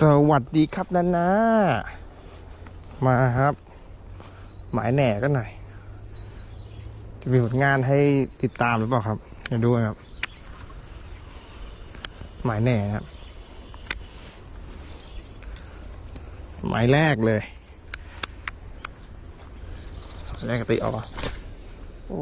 สวัสดีครับนานามาครับ หมายแหน่ก็หน่อย จะมีผลงานให้ติดตามหรือเปล่าครับเดี๋ยวดูนะครับ หมายแหน่ครับ หมายแรกเลยหมายแรกติออกโอ้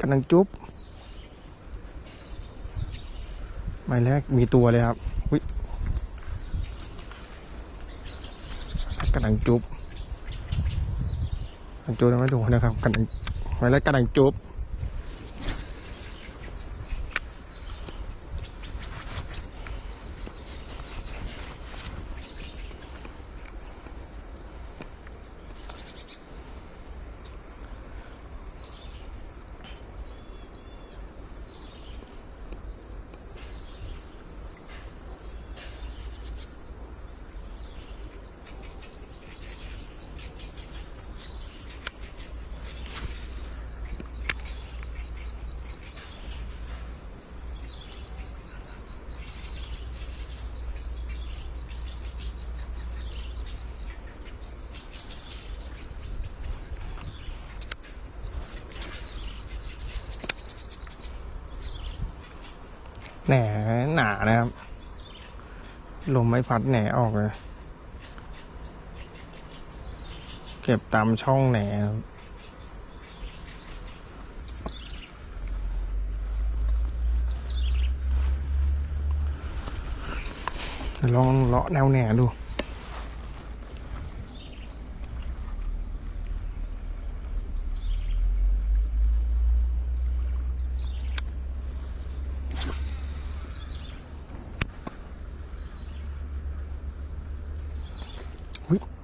กำลังจุ๊บหมายแรกมีตัวเลยครับวิกำลังจุ๊บกำลังจุ๊บยังไม่ดูนะครับกำลังหมายแรกกำลังจุ๊บ แหน่หนานะครับ ลมไม่พัดแหน่ออกเลยเก็บตามช่องแหน่ครับลองเลาะแนวแหน่ดู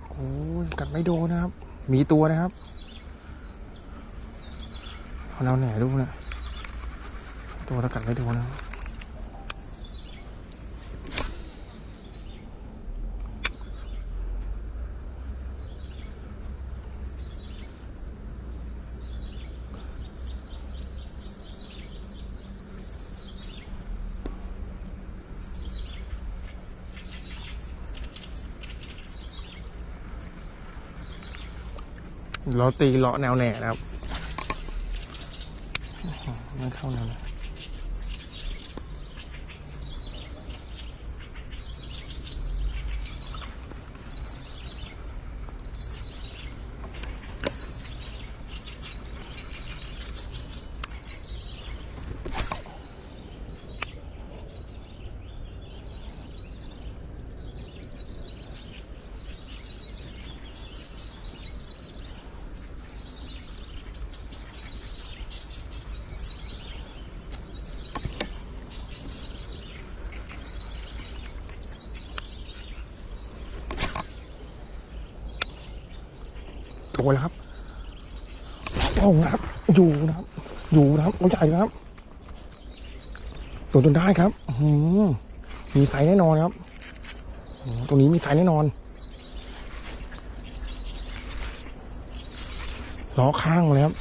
โกัดไม่โดนนะครับ มีตัวนะครับเอาเราแหน่ดูนะตัวตะกัดไม่โดนนะครับ เราตีเลาะแนวแหน่นะครับไม่เข้าแนวแหน่ โดนแล้วครับโอ้นะครับ อยู่นะครับ อยู่นะครับตัวใหญ่นะครับโดนจนได้ครับอื้อหือมีไซส์แน่นอนครับตรงนี้มีไซส์แน่นอนล้อข้างเลยครับ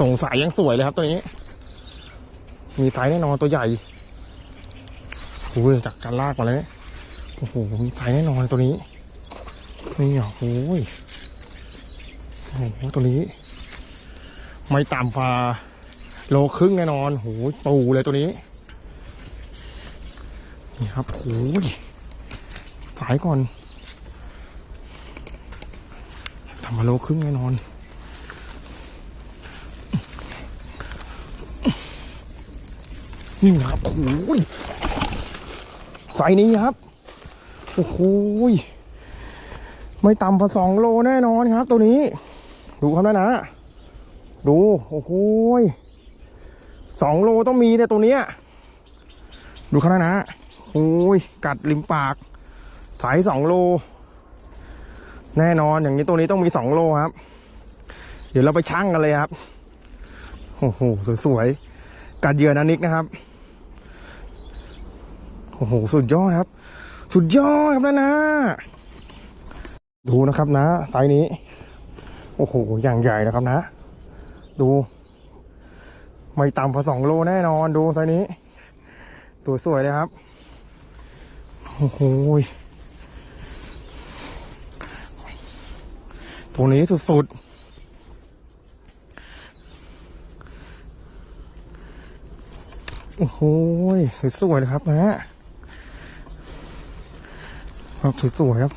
ส่งสายยังสวยเลยครับตัวนี้ มีไซส์แน่นอนตัวใหญ่โอ้ยจากการลากมาเลยโอ้โหมีไซส์แน่นอนตัวนี้ นี่อะโอ้ย โอ้โหตัวนี้ ไม่ต่ำฟ้าโลครึ่งแน่นอนโหปูเลยตัวนี้ นี่ครับโอ้ยสายก่อนทำมาโลครึ่งแน่นอนนี่นะครับโอ้ยไซส์นี้ครับ โอ้โหยไม่ต่ำกว่าสองโลแน่นอนครับ ตัวนี้ ดูครับนะนะ ดู โอ้โหสองโลต้องมีแต่ตัวเนี้ย ดูครับนะนะโอ้ย กัดริมปาก สายสองโล แน่นอนอย่างนี้ตัวนี้ต้องมีสองโลครับ เดี๋ยวเราไปชั่งกันเลยครับ โอ้โห สวยๆ กัดเหยื่อนานิกนะครับ โอ้โห สุดยอดครับ สุดยอดครับนะนะดูนะครับนะไซส์นี้ โอ้โห อย่างใหญ่นะครับนะ ดู ไม่ต่ำกว่าสองโลแน่นอน ดูไซนี้ตัวสวยเลยครับ โอ้โหตัวนี้สุดๆ โอ้โห สวยๆเลยครับนะ ครับสวยๆครับ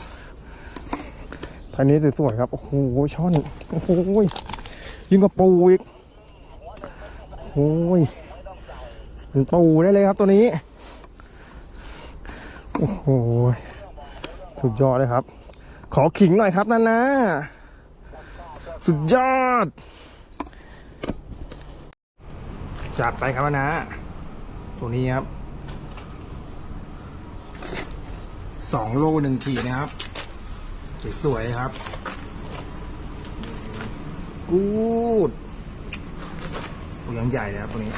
ทางนี้สวยๆครับ โอ้โห ช่อน โอ้โห ยิ่งกว่าปูอีก โอ้ยเป็นปูได้เลยครับตัวนี้ โอ้โห สุดยอดเลยครับ ขอขิงหน่อยครับนั่นนะ สุดยอด จัดไปครับนะ ตัวนี้ครับสองโลหนึ่งขีดนะครับ สวยๆครับ กูดตัวยังใหญ่เลยครับตัวนี้